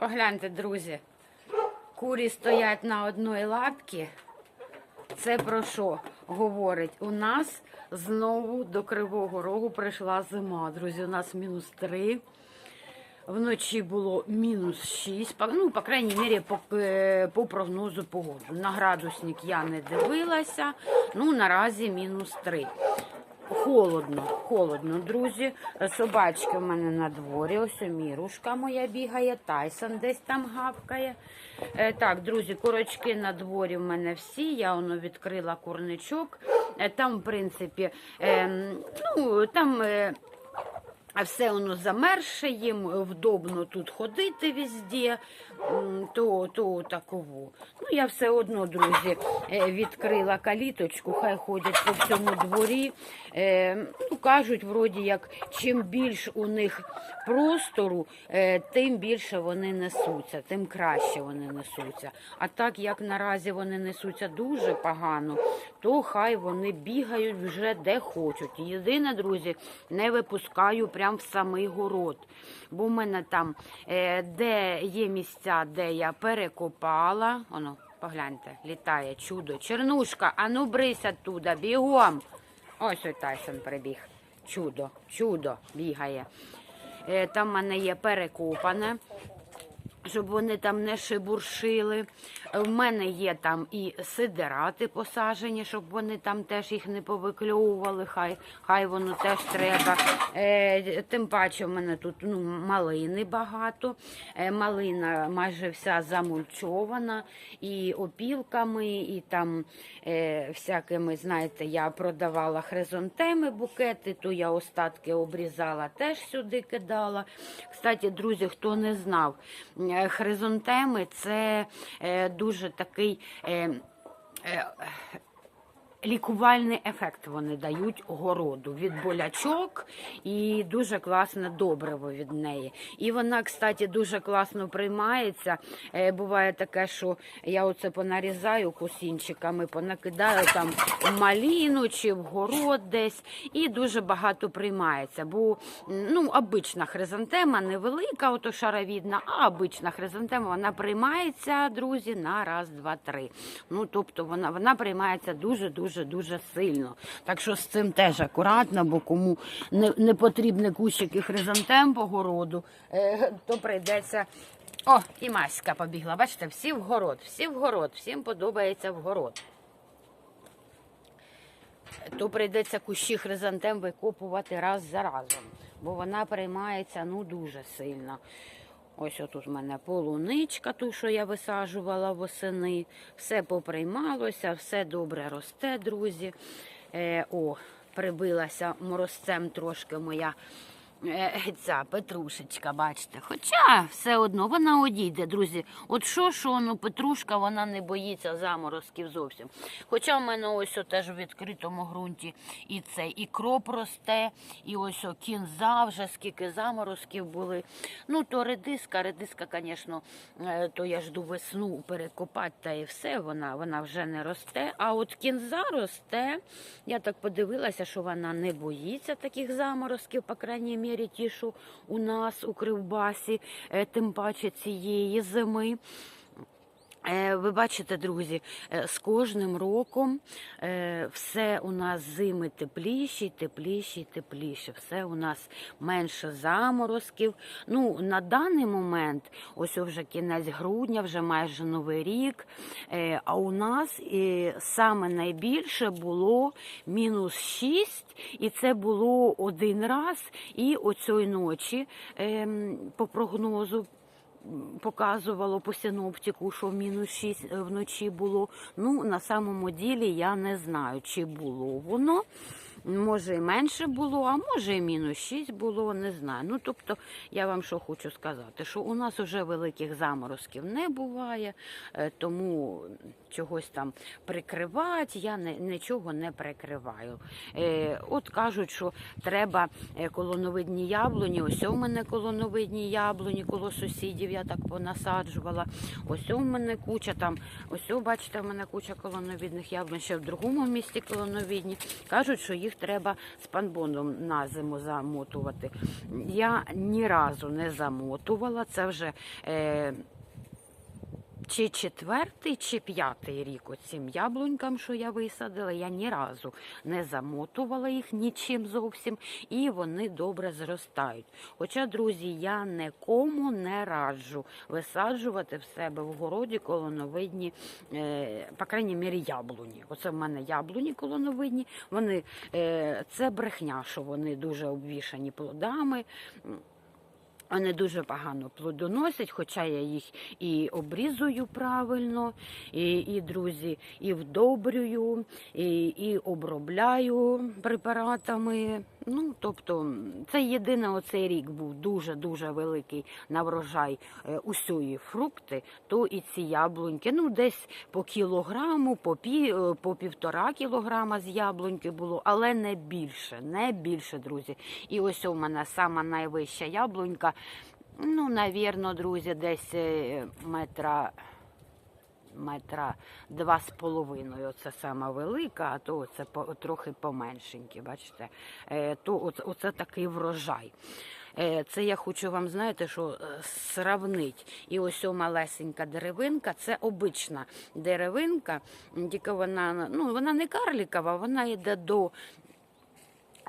Погляньте, друзі. Курі стоять на одній лапці. Це про що говорить? У нас знову до Кривого Рогу прийшла зима. Друзі, у нас мінус 3. Вночі було мінус 6. Ну, по крайній мірі, по, е, по прогнозу погоди. На градусник я не дивилася. Ну, наразі мінус 3. Холодно, холодно, друзі. Собачки в мене на дворі. Ось мірушка моя бігає, Тайсон десь там гавкає. Е, так, друзі, курочки на дворі в мене всі. Я воно відкрила курничок. Е, там, в принципі, е, ну, там. А все воно замерше, їм вдобно тут ходити везде, то, то таково. Ну, я все одно, друзі, е, відкрила каліточку, хай ходять по всьому дворі. Е, Ну, кажуть, вроді як, чим більш у них простору, е, тим більше вони несуться, тим краще вони несуться. А так як наразі вони несуться дуже погано, то хай вони бігають вже де хочуть. Єдине, друзі, не випускаю прям в самий город. Бо в мене там, е, де є місця, де я перекопала, воно, погляньте, літає чудо. Чернушка, а ну брись оттуда, бігом. Ось ой Тайсон прибіг. Чудо, чудо бігає. Е, Там в мене є перекопане, щоб вони там не шибуршили. В мене є там і сидерати посаджені, щоб вони там теж їх не повикльовували. Хай, хай воно теж треба. Е, тим паче в мене тут ну, малини багато. Е, малина майже вся замульчована і опілками, і там е, всякими, знаєте, я продавала хризантеми букети, то я остатки обрізала, теж сюди кидала. Кстати, друзі, хто не знав, е, хризантеми це е, дуже такий. Е, е, Лікувальний ефект вони дають городу від болячок і дуже класне добриво від неї. І вона, кстати, дуже класно приймається. Е, Буває таке, що я оце понарізаю кусінчиками, понакидаю там в маліну чи в город десь, і дуже багато приймається. Бо ну, обична хризантема невелика, ото шаровідна, а обична хризантема вона приймається, друзі, на раз, два, три. Ну, тобто вона, вона приймається дуже, дуже, дуже сильно. Так що з цим теж акуратно, бо кому не, не потрібні кущики хризантем по городу, е, то прийдеться. О, і Маська побігла. Бачите, всі в город, всі в город, всім подобається в город. То прийдеться кущі хризантем викопувати раз за разом, бо вона приймається ну дуже сильно. Ось отут у мене полуничка, ту, що я висаджувала восени. Все поприймалося, все добре росте, друзі. Е, о, прибилася морозцем трошки моя ця петрушечка, бачите. Хоча все одно вона одійде, друзі. От що, що ну, петрушка, вона не боїться заморозків зовсім. Хоча в мене ось о, теж в відкритому ґрунті і це, і кроп росте, і ось о, кінза вже скільки заморозків були. Ну, то редиска, редиска, звісно, е, то я жду весну перекопати та і все, вона, вона вже не росте. А от кінза росте. Я так подивилася, що вона не боїться таких заморозків, по крайній мірі, ті, що у нас у Кривбасі, е, тим паче цієї зими. Е, Ви бачите, друзі, е, з кожним роком е, все у нас зими тепліші, тепліші, тепліші. Все у нас менше заморозків. Ну, на даний момент, ось вже кінець грудня, вже майже новий рік. А у нас саме найбільше було мінус 6, і це було один раз. І оцьої ночі ем, по прогнозу показувало по синоптику, що мінус 6 вночі було. Ну, на самому ділі я не знаю, чи було воно. Може, і менше було, а може і мінус 6 було, не знаю. Ну, тобто, я вам що хочу сказати, що у нас вже великих заморозків не буває, е, тому чогось там прикривати, я не, нічого не прикриваю. Е, от кажуть, що треба е, колоновидні яблуні. Ось у мене колоновидні яблуні, коло сусідів я так понасаджувала. Ось у мене куча там, ось, о, бачите, в мене куча колоновидних яблунь, ще в другому місті колоновидні. Кажуть, що їх треба спанбондом на зиму замотувати. Я ні разу не замотувала. Це вже е, чи четвертий, чи п'ятий рік оцим яблунькам, що я висадила, я ні разу не замотувала їх нічим зовсім, і вони добре зростають. Хоча, друзі, я нікому не раджу висаджувати в себе в городі колоновидні, е, по крайній мірі, яблуні. Оце в мене яблуні колоновидні. Вони е, це брехня, що вони дуже обвішані плодами. Вони дуже погано плодоносять, хоча я їх і обрізую правильно, і, і друзі, і вдобрюю, і, і обробляю препаратами. Ну, тобто, це єдине оцей рік був дуже-дуже великий на врожай е, усьої фрукти, то і ці яблуньки, ну, десь по кілограму, по, пі, е, по півтора кілограма з яблуньки було, але не більше, не більше, друзі. І ось у мене сама найвища яблунька, ну, навірно, друзі, десь е, метра метра два з половиною. Це сама велика, а то це трохи поменшенькі, бачите. Е, то оце, оце такий врожай. Е, Це я хочу вам, знаєте, що сравнить. І ось о малесенька деревинка, це обична деревинка, тільки вона, ну, вона не карлікова, вона йде до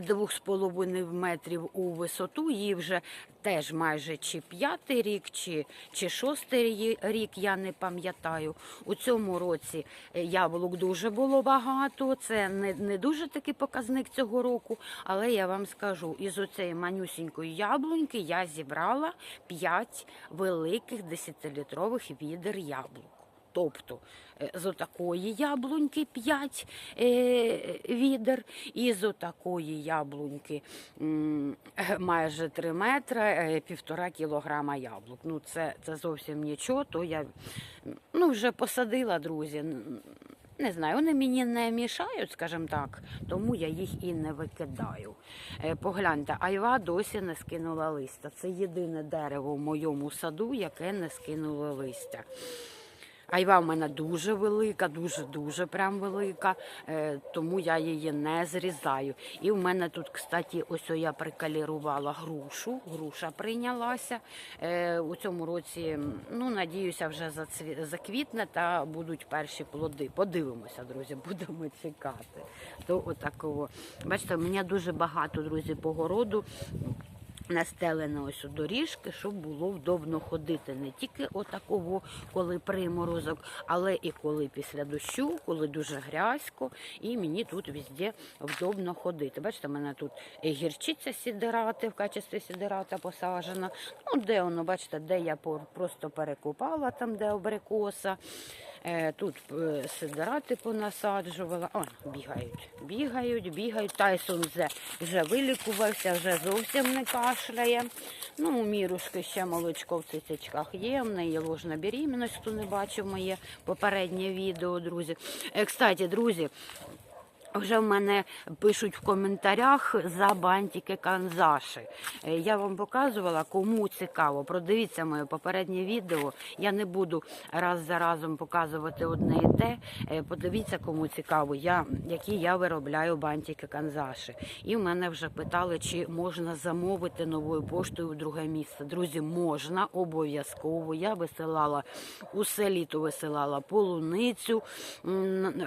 двох з половиною метрів у висоту. Їй вже теж майже чи п'ятий рік, чи, чи шостий рік, я не пам'ятаю. У цьому році е, яблук дуже було багато. Це не, не дуже такий показник цього року, але я вам скажу, із оцеї манюсінької яблуньки я зібрала 5 великих 10-літрових відер яблук. Тобто е, з отакої яблуньки 5 е, відер, і з отакої яблуньки майже 3 метри, е, півтора кілограма яблук. Ну це, це зовсім нічого, то я ну, вже посадила, друзі. Не знаю, вони мені не мішають, скажімо так, тому я їх і не викидаю. Погляньте, айва досі не скинула листя. Це єдине дерево в моєму саду, яке не скинуло листя. Айва в мене дуже велика, дуже-дуже прям велика, е, тому я її не зрізаю. І в мене тут, кстати, ось я прикалірувала грушу. Груша прийнялася. Е, У цьому році, ну, надіюся, вже заквітне та будуть перші плоди. Подивимося, друзі, будемо чекати. То отакого. Бачите, у мене дуже багато, друзі, по городу настелено ось у доріжки, щоб було вдобно ходити. Не тільки отакого, коли приморозок, але і коли після дощу, коли дуже грязько, і мені тут везде вдобно ходити. Бачите, в мене тут і гірчиця сідирати в качестві сідирата посаджена. Ну, де воно, бачите, де я просто перекопала, там, де абрикоса. Е, Тут сидрати сидирати понасаджувала. О, бігають, бігають, бігають. Тайсон вже, вже вилікувався, вже зовсім не кашляє. Ну, у мірушки ще молочко в цицячках є. В неї ложна беременность, хто не бачив моє попереднє відео, друзі. Е, Кстати, друзі. Вже в мене пишуть в коментарях за бантики канзаші. Е, Я вам показувала, кому цікаво. Продивіться моє попереднє відео. Я не буду раз за разом показувати одне і те. Е, Подивіться, кому цікаво, я, які я виробляю бантики канзаші. І в мене вже питали, чи можна замовити новою поштою в друге місце. Друзі, можна обов'язково. Я висилала усе літо висилала полуницю,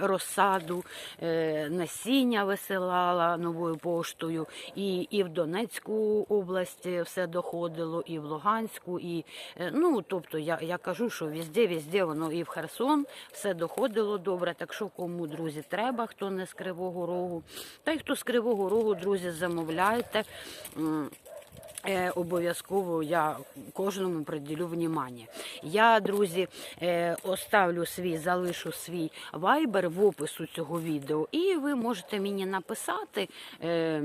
розсаду, е, насіння висилала новою поштою. І, і в Донецьку область все доходило, і в Луганську, і е, ну тобто я, я кажу, що візде, візде воно і в Херсон все доходило добре. Так що кому, друзі, треба, хто не з Кривого Рогу. Та й хто з Кривого Рогу, друзі, замовляйте. Е, обов'язково я кожному приділю внимання. Я, друзі, е, оставлю свій, залишу свій вайбер в опису цього відео, і ви можете мені написати. Е,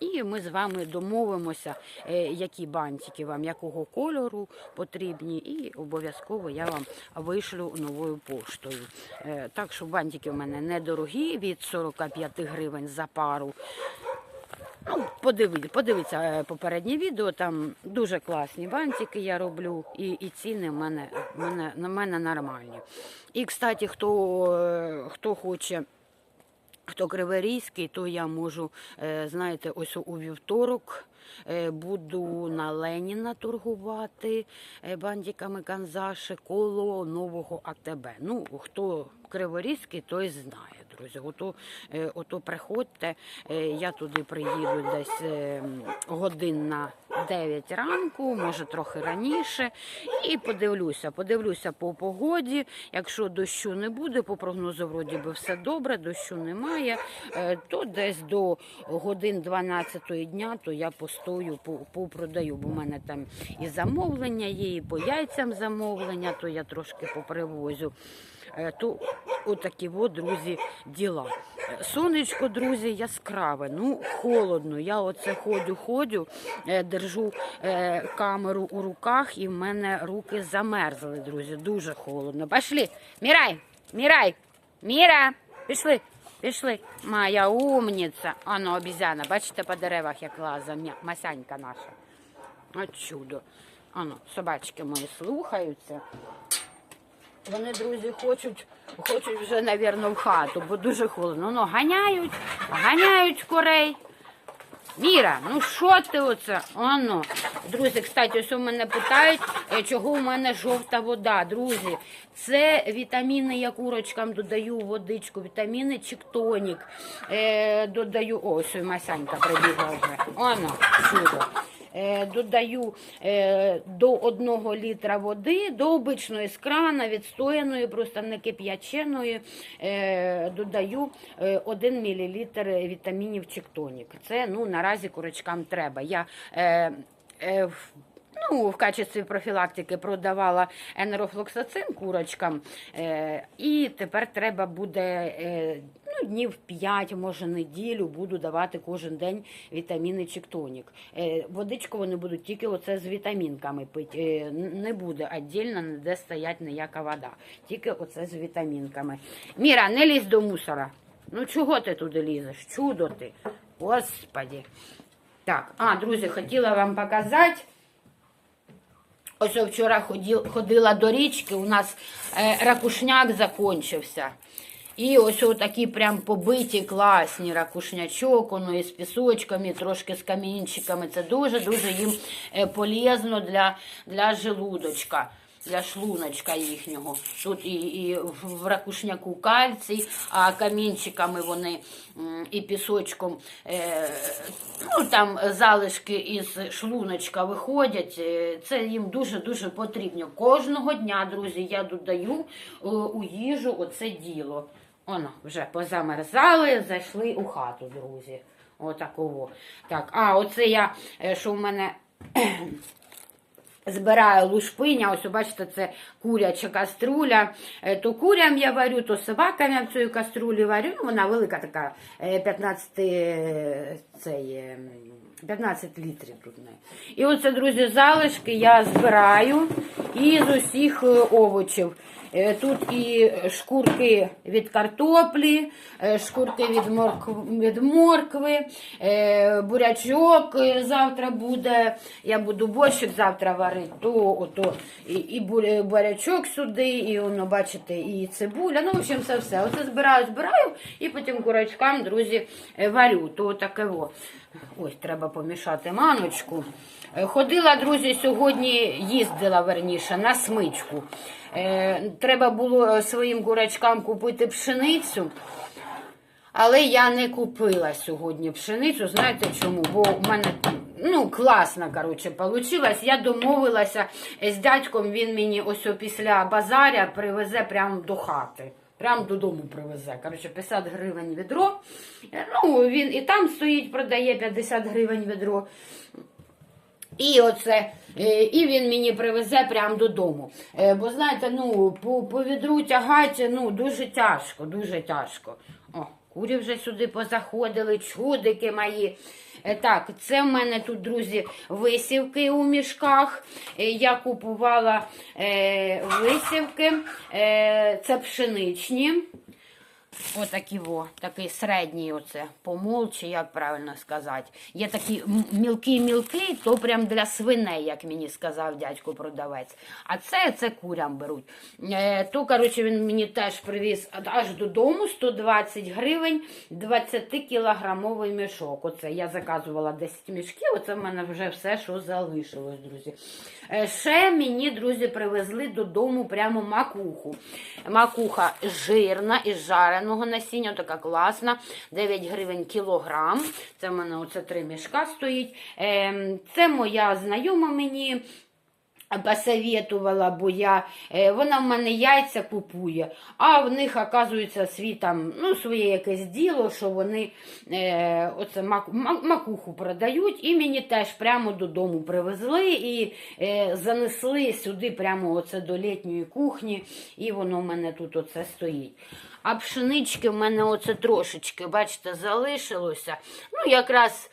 і ми з вами домовимося, е, які бантики вам, якого кольору потрібні, і обов'язково я вам вишлю новою поштою. Так що бантики в мене недорогі, від 45 гривень за пару. Ну, подивіться, подивіться е, попереднє відео, там дуже класні бантики я роблю, і, і ціни в мене, в мене, на мене нормальні. І, кстати, хто, е, хто хоче Хто криворізький, то я можу, е, знаєте, ось у вівторок буду на Леніна торгувати е, бандиками Канзаши коло нового АТБ. Ну, хто криворізький, той знає, друзі. Ото, е, ото приходьте, е, я туди приїду десь е, годин на 9 ранку, може трохи раніше, і подивлюся. Подивлюся по погоді. Якщо дощу не буде, по прогнозу вроді би все добре, дощу немає, е, то десь до годин 12 дня то я постою, по- попродаю, бо в мене там і замовлення є, і по яйцям замовлення, то я трошки попривозю. Е, То отакі от, друзі, діла. Е, Сонечко, друзі, яскраве. Ну, холодно. Я оце ходю, ходю, е, держу камеру у руках, і в мене руки замерзли, друзі. Дуже холодно. Пішли, Мірай, Мірай, Міра, пішли. Пішли, моя умниця. Ано, обізяна, бачите по деревах, як лаза, масянька наша. От чудо. Ано, собачки мої слухаються. Вони, друзі, хочуть, хочуть вже, навірно, в хату, бо дуже холодно. Ну, ганяють, ганяють курей. Міра, ну що ти оце? Оно. Друзі, кстати, ось у мене питають, е, чого у мене жовта вода. Друзі, це вітаміни, я курочкам додаю водичку, вітаміни Чіктонік. Е, додаю, ось і Масянька прибігла вже. Оно, чудо. Е, додаю е, до 1 літра води, до обичної з крана, відстояної, просто не кип'яченої, е, додаю е, 1 мл вітамінів Чіктонік. Це ну, наразі курочкам треба. Я Ну, в качестві профілактики продавала енерофлоксацин курочкам, і тепер треба буде днів 5, може неділю, буду давати кожен день вітаміни Чіктонік. Е, водичку вони будуть тільки оце з вітамінками пити. Е, не буде віддільно, ніде стоять ніяка вода. Тільки оце з вітамінками. Міра, не лізь до мусора. Ну чого ти туди лізеш? Чудо ти. Господі. Так, а, друзі, хотіла вам показати. Ось вчора ходила до річки, у нас е, ракушняк закончився. І ось такі прям побиті класні ракушнячок, воно із пісочками, трошки з камінчиками. Це дуже-дуже їм е, полезно для, для желудочка. Для шлуночка їхнього. Тут і, і в ракушняку кальцій, а камінчиками вони і пісочком, е, ну там залишки із шлуночка виходять. Е, Це їм дуже-дуже потрібно. Кожного дня, друзі, я додаю у їжу оце діло. Оно, вже позамерзали, зайшли у хату, друзі. Отакого. Так, а оце я, е, що в мене збираю лушпиня, ось бачите, це куряча каструля. Е, То курям я варю, то собакам я в цій каструлі варю. Ну, вона велика така, е, 15, е, цей, е, 15 літрів тут. в неї. І оце, друзі, залишки я збираю із усіх овочів. Е, Тут і шкурки від картоплі, е, шкурки від моркви, від моркви, е, бурячок завтра буде. Я буду борщик завтра варити, то ото і, і бурячок сюди, і воно, бачите, і цибуля. Ну, в общем, це все. Оце збираю, збираю, і потім курочкам, друзі, варю. То таке во. Ось, треба помішати маночку. Ходила, друзі, сьогодні їздила верніше на смичку. Е, треба було своїм курочкам купити пшеницю. Але я не купила сьогодні пшеницю. Знаєте чому? Бо в мене ну, класно, коротше, вийшло. Я домовилася з дядьком, він мені ось після базаря привезе прямо до хати. Прямо додому привезе. Коротше, 50 гривень відро. Е, Ну, він і там стоїть, продає 50 гривень відро. І оце, е, і він мені привезе прямо додому. Е, Бо знаєте, ну, по, по відру тягати ну, дуже тяжко, дуже тяжко. О, курі вже сюди позаходили, чудики мої. Е, Так, це в мене тут, друзі, висівки у мішках. Я купувала е, висівки, е, це пшеничні. Отакі во, такий середній оце помол, чи як правильно сказати. Є такі м- мілкі-мілкі, то прям для свиней, як мені сказав дядько продавець. А це, це курям беруть. Е, то, коротше, він мені теж привіз аж додому 120 гривень 20-кілограмовий мішок. Оце я заказувала 10 мішків, оце в мене вже все, що залишилось, друзі. Е, ще мені, друзі, привезли додому прямо макуху. Макуха жирна із жареного насіння, така класна. 9 гривень кілограм. Це в мене оце три мішка стоїть. Ем, Це моя знайома мені. Посоветувала, бо я, е, вона в мене яйця купує, а в них, оказується, свій там, ну, своє якесь діло, що вони е, оце мак, ма- макуху продають, і мені теж прямо додому привезли і е, занесли сюди, прямо оце до літньої кухні, і воно в мене тут оце стоїть. А пшенички в мене оце трошечки, бачите, залишилося. Ну, якраз.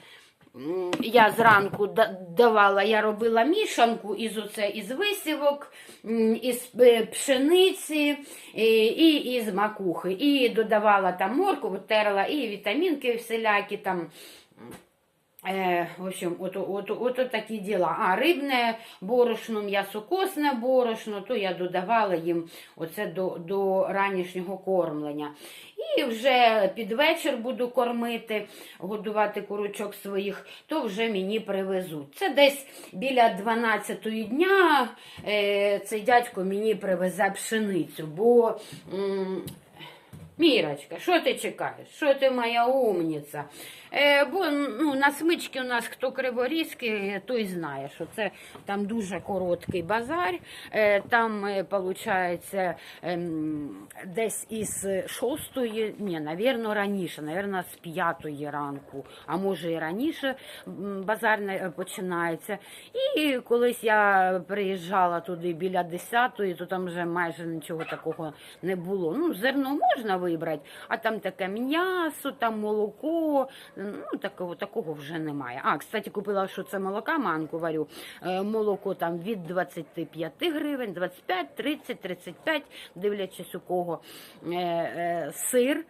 М, Я зранку давала, я робила мішанку із оце із висівок, із е, пшениці і, із макухи. І додавала там моркву, терла і вітамінки всілякі там. Е, в общем, от, от, от, от такі діла. А рибне борошно, м'ясокосне борошно, то я додавала їм оце до, до ранішнього кормлення. І вже під вечір буду кормити, годувати курочок своїх, то вже мені привезуть. Це десь біля 12 дня е, цей дядько мені привезе пшеницю, бо. Мірочка, що ти чекаєш? Що ти моя умниця? Е, бо ну, на смички у нас хто криворізький, той знає, що це там дуже короткий базар. Е, там, е, виходить, ем, десь із шостої, ні, навірно, раніше, навірно, з п'ятої ранку, а може і раніше базар починається. І колись я приїжджала туди біля десятої, то там вже майже нічого такого не було. Ну, зерно можна вибрати, а там таке м'ясо, там молоко. Ну, такого, такого вже немає. А, кстати, купила, що це молока, манку варю. Е, молоко там від 25 гривень, 25, 30, 35, дивлячись у кого. Е, е, сир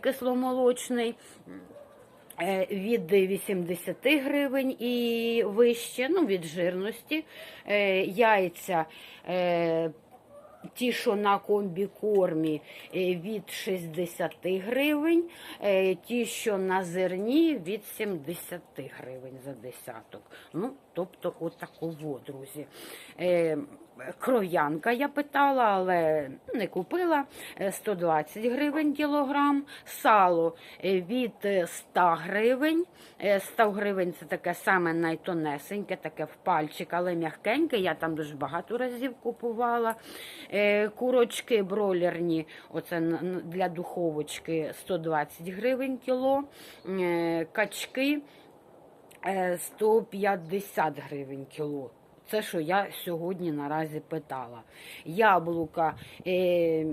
кисломолочний. Від 80 гривень і вище, ну від жирності. Яйця ті, що на комбікормі, е, від 60 гривень, е, ті, що на зерні, від 70 гривень за десяток. Ну, тобто, отаково, друзі. Е, Кров'янка я питала, але не купила. Е, 120 гривень кілограм. Сало е, від е, 100 гривень. Е, 100 гривень це таке саме найтонесеньке, таке в пальчик, але м'якеньке. Я там дуже багато разів купувала. Е, Курочки бройлерні, оце для духовочки 120 гривень кіло. Е, Качки е, 150 гривень кіло. Це що я сьогодні наразі питала. Яблука е,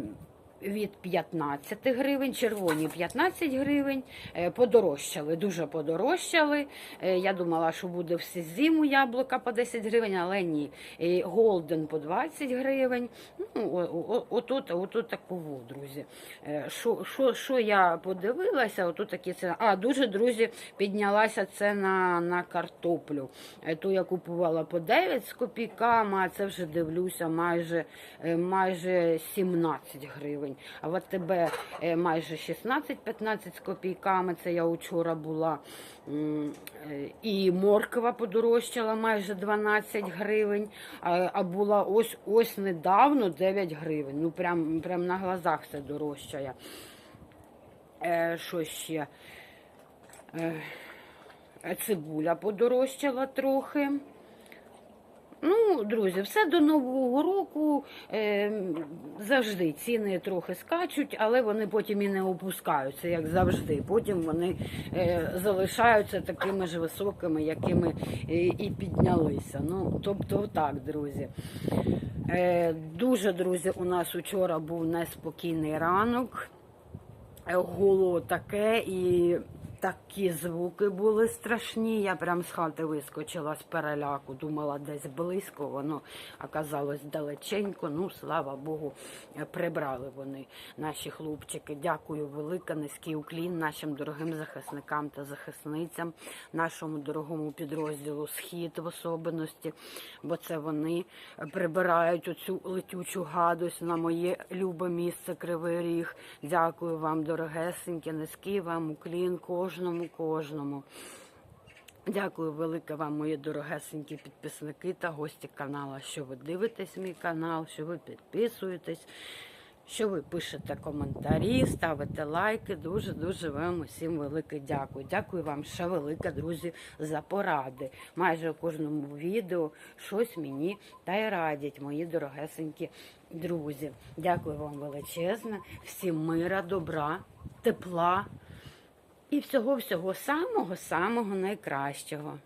від 15 гривень, червоні 15 гривень, е, подорожчали, дуже подорожчали. Е, я думала, що буде всі зиму яблука по 10 гривень, але ні. Голден по 20 гривень. Ну, отут, отут такого, друзі. Е, Що, що, що я подивилася, отут такі ціни. А, дуже, друзі, піднялася ціна на картоплю. Ту я купувала по 9 з копійками, а це вже дивлюся майже, майже 17 гривень. А в АТБ е, майже 16-15 з копійками, це я вчора була. Е, І морква подорожчала майже 12 гривень, а, була ось ось недавно 9 гривень. Ну прям, прям на глазах все дорожчає. Е, що ще? Цибуля подорожчала трохи. Ну, друзі, все до Нового року е, завжди ціни трохи скачуть, але вони потім і не опускаються, як завжди. Потім вони е, залишаються такими ж високими, якими і, і піднялися. Ну, тобто, так, друзі. Е, дуже, друзі, у нас вчора був неспокійний ранок. Е, Гуло таке і такі звуки були страшні. Я прям з хати вискочила з переляку, думала десь близько, воно оказалось далеченько. Ну, слава Богу, прибрали вони наші хлопчики. Дякую велике, низький уклін нашим дорогим захисникам та захисницям, нашому дорогому підрозділу Схід в особливості, бо це вони прибирають оцю летючу гадость на моє любе місце Кривий Ріг. Дякую вам, дорогесенькі, низький вам уклін кожному, кожному. Дякую велике вам, мої дорогесенькі підписники та гості каналу, що ви дивитесь мій канал, що ви підписуєтесь, що ви пишете коментарі, ставите лайки. Дуже дуже вам усім велике дякую. Дякую вам ще велике, друзі, за поради. Майже у кожному відео щось мені та й радять, мої дорогесенькі друзі. Дякую вам величезне, всім мира, добра, тепла і всього всього самого самого найкращого.